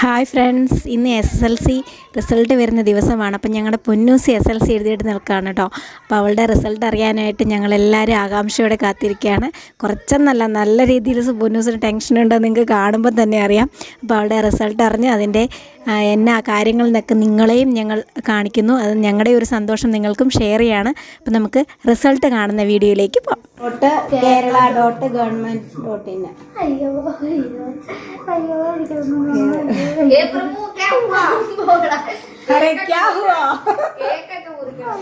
Hi friends ഇന്ന് S S L C result വരുന്ന ദിവസമാണ്. അപ്പം ഞങ്ങളുടെ പൊന്നൂസി എസ് എൽ സി എഴുതിയിട്ട് നിൽക്കുകയാണ് കേട്ടോ. അപ്പോൾ അവളുടെ റിസൾട്ട് അറിയാനായിട്ട് ഞങ്ങളെല്ലാവരും ആകാംക്ഷയോടെ കാത്തിരിക്കുകയാണ്. കുറച്ചെന്നല്ല നല്ല രീതിയിൽ പൊന്നൂസിന് ടെൻഷൻ ഉണ്ടെന്ന് നിങ്ങൾക്ക് കാണുമ്പോൾ തന്നെ അറിയാം. അപ്പോൾ അവളുടെ റിസൾട്ട് അറിഞ്ഞ് അതിന്റെ എന്നാ കാര്യങ്ങൾ എന്നൊക്കെ നിങ്ങളെയും ഞങ്ങൾ കാണിക്കുന്നു. അത് ഞങ്ങളുടെ ഒരു സന്തോഷം നിങ്ങൾക്കും ഷെയർ ചെയ്യാണ്. അപ്പം നമുക്ക് റിസൾട്ട് കാണുന്ന വീഡിയോയിലേക്ക് പോകാം dot Kerala dot government dot in. അയ്യോ അയ്യോ അയ്യോ എനിക്കൊന്നും ये प्रभु क्या हुआ बोला अरे क्या हुआ കേക്ക് ഒക്കെ മുറിക്കണം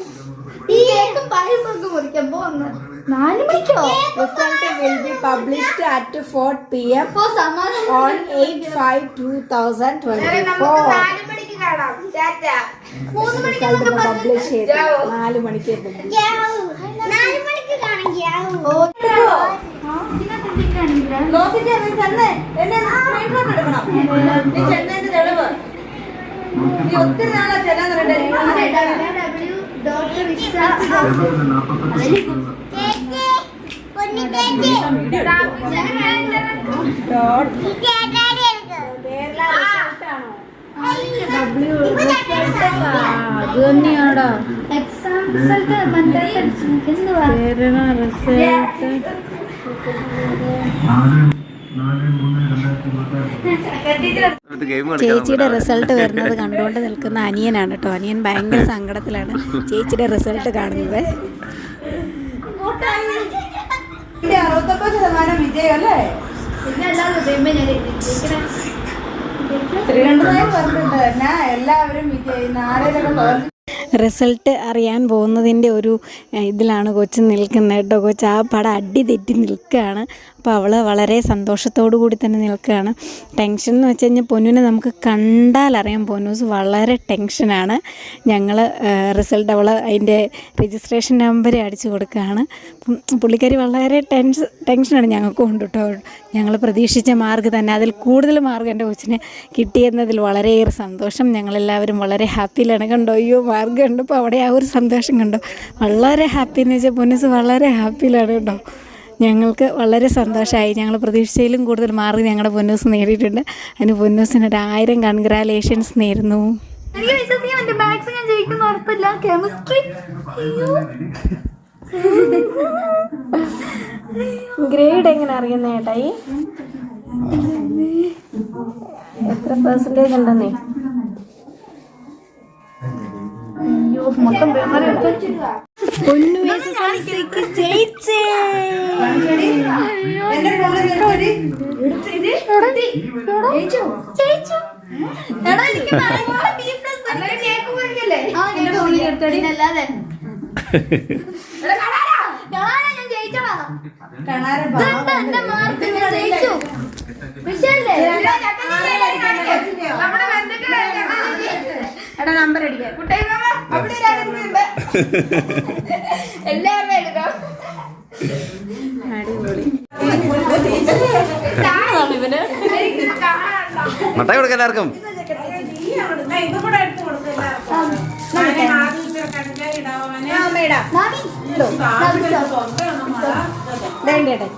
ഈ കേക്കും പായസം ഒക്കെ മുറിക്കാൻ പോന്ന് നാല് മണിക്കോ Result will be published at 4 p.m. ഓ സമാധാനം on 8-5-2024. നാല് മണിക്ക് കാണാം ടാറ്റ മൂന്ന് മണിക്ക് Result എന്നൊക്കെ publish ചെയ്ത് ജാവോ. നാല് മണിക്ക് publish. നാല് മണിക്ക് കാണാം ഓ Dot കേരള result ആണോ? അത് തന്നെയാടാ എക്സാം റിസൾട്ട് കേരള റിസൾട്ട് ചേച്ചിയുടെ റിസൾട്ട് വരുന്നത് കണ്ടുകൊണ്ട് നിൽക്കുന്ന അനിയനാണ് കേട്ടോ. അനിയൻ ഭയങ്കര സങ്കടത്തിലാണ്. ചേച്ചിയുടെ റിസൾട്ട് കാണുന്നത്. അറുപത്തൊമ്പത് ശതമാനം വിജയം അല്ലേ എല്ലാവരും വിജയി നാളെ റിസൾട്ട് അറിയാൻ പോകുന്നതിന്റെ ഒരു ഇതിലാണ് കൊച്ച് നിൽക്കുന്നത് കേട്ടോ. കൊച്ച് ആ പടം അടി തെറ്റി നിൽക്കുകയാണ്. അപ്പോൾ അവൾ വളരെ സന്തോഷത്തോടു കൂടി തന്നെ നിൽക്കുകയാണ്. ടെൻഷൻ എന്ന് വെച്ച് കഴിഞ്ഞാൽ പൊന്നുവിനെ നമുക്ക് കണ്ടാൽ അറിയാം. പൊന്നൂസ് വളരെ ടെൻഷനാണ് ഞങ്ങൾ റിസൾട്ട് അവൾ അതിന്റെ രജിസ്ട്രേഷൻ നമ്പർ അടിച്ചു കൊടുക്കുകയാണ്. പുള്ളിക്കാരി വളരെ ടെൻഷൻ ടെൻഷനാണ് ഞങ്ങൾക്ക് ഉണ്ട് കേട്ടോ ഞങ്ങൾ പ്രതീക്ഷിച്ച മാർക്ക് തന്നെ. അതിൽ കൂടുതൽ മാർക്ക് എന്റെ കൊച്ചിന് കിട്ടിയെന്നതിൽ വളരെയേറെ സന്തോഷം. ഞങ്ങളെല്ലാവരും വളരെ ഹാപ്പിയിലാണ് കണ്ടോ അയ്യോ മാർക്ക് കണ്ടപ്പോൾ അവിടെ ആ ഒരു സന്തോഷം കണ്ടോ? വളരെ ഹാപ്പി എന്ന് വെച്ചാൽ പൊന്നസ് വളരെ ഹാപ്പിയിലാണ് കേട്ടോ. ഞങ്ങൾക്ക് വളരെ സന്തോഷമായി. ഞങ്ങൾ പ്രതീക്ഷയിലും കൂടുതൽ മാറി ഞങ്ങളുടെ പൊന്നൂസ് നേടിയിട്ടുണ്ട്. അതിന് പൊന്നൂസിന് ഒരു ആയിരം കൺഗ്രാലേഷൻസ് നേരുന്നു. ഗ്രേഡ് എങ്ങനെ അറിയുന്ന ഏട്ടായി? എത്ര പെർസെന്റേജ് ഉണ്ടെന്നേ? അയ്യോ മൊത്തം പൊന്നു ജയിച്ചേ. എടാ നമ്പർ അടിക്കാം. ബി എല്ലാവരും എടുക്കാം മട്ടായി കൊടുക്ക എല്ലാവർക്കും. വീഡിയോ.